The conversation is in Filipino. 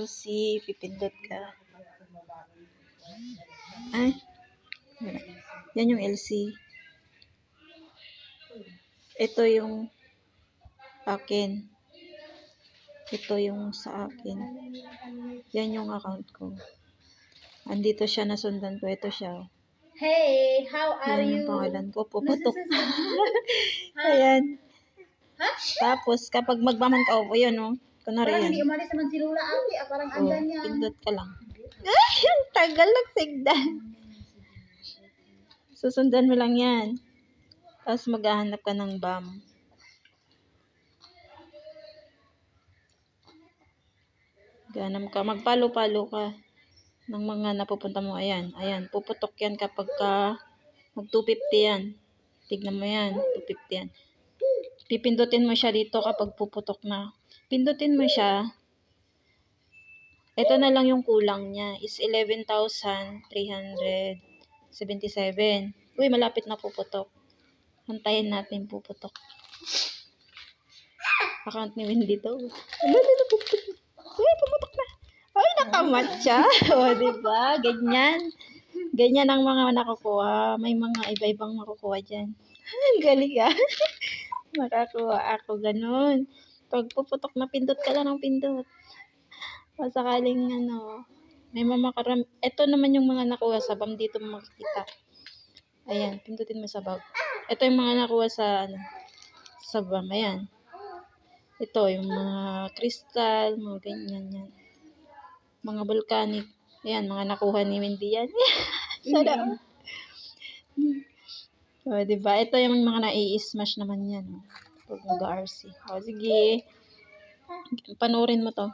LC, pipindot ka. Ay. Yan yung LC. Ito yung akin. Ito yung sa akin. Yan yung account ko. Andito siya nasundan ko. Ito siya. Hey, how are Yan you? yung pangalan ko. Puputok. Ayan. Ha? Tapos, kapag magmaman ka, oh, yun, oh. Kunwari Parang yan. hindi umalis naman si Lula ate. Ah, parang Oh, andan niya. pindot ka lang. Ay, ang tagal nagsigdan. Susundan mo lang yan. Tapos maghahanap ka ng BAM. Ganam ka. Magpalo-palo ka ng mga napupunta mo. Ayan, ayan. Puputok yan kapag ka mag 250 yan. Tignan mo yan. 250 yan. Pipindutin mo siya dito kapag puputok na. Pindutin mo siya. Ito na lang yung kulang niya is 11,377. Uy, malapit na puputok. Hantayin natin puputok. Account ni Wendy to. Ano na? Uy, pumutok na. Ay, nakamatcha. o, diba? Ganyan. Ganyan ang mga nakukuha. May mga iba-ibang makukuha dyan. Ang galing ah. Makakuha ako ganun. Pag puputok na pindot ka lang ng pindot. O sakaling ano, may mamakaram. Ito naman yung mga nakuha sa BAM dito makikita. Ayan, pindutin mo sa bag. Ito yung mga nakuha sa ano, sa BAM. Ayan. Ito yung mga crystal, mga ganyan yan. Mga volcanic. Ayan, mga nakuha ni Wendy yan. Sarap. O, diba? Ito yung mga nai-smash naman yan. oh. Pag mag-RC. O, sige. Panoorin mo to.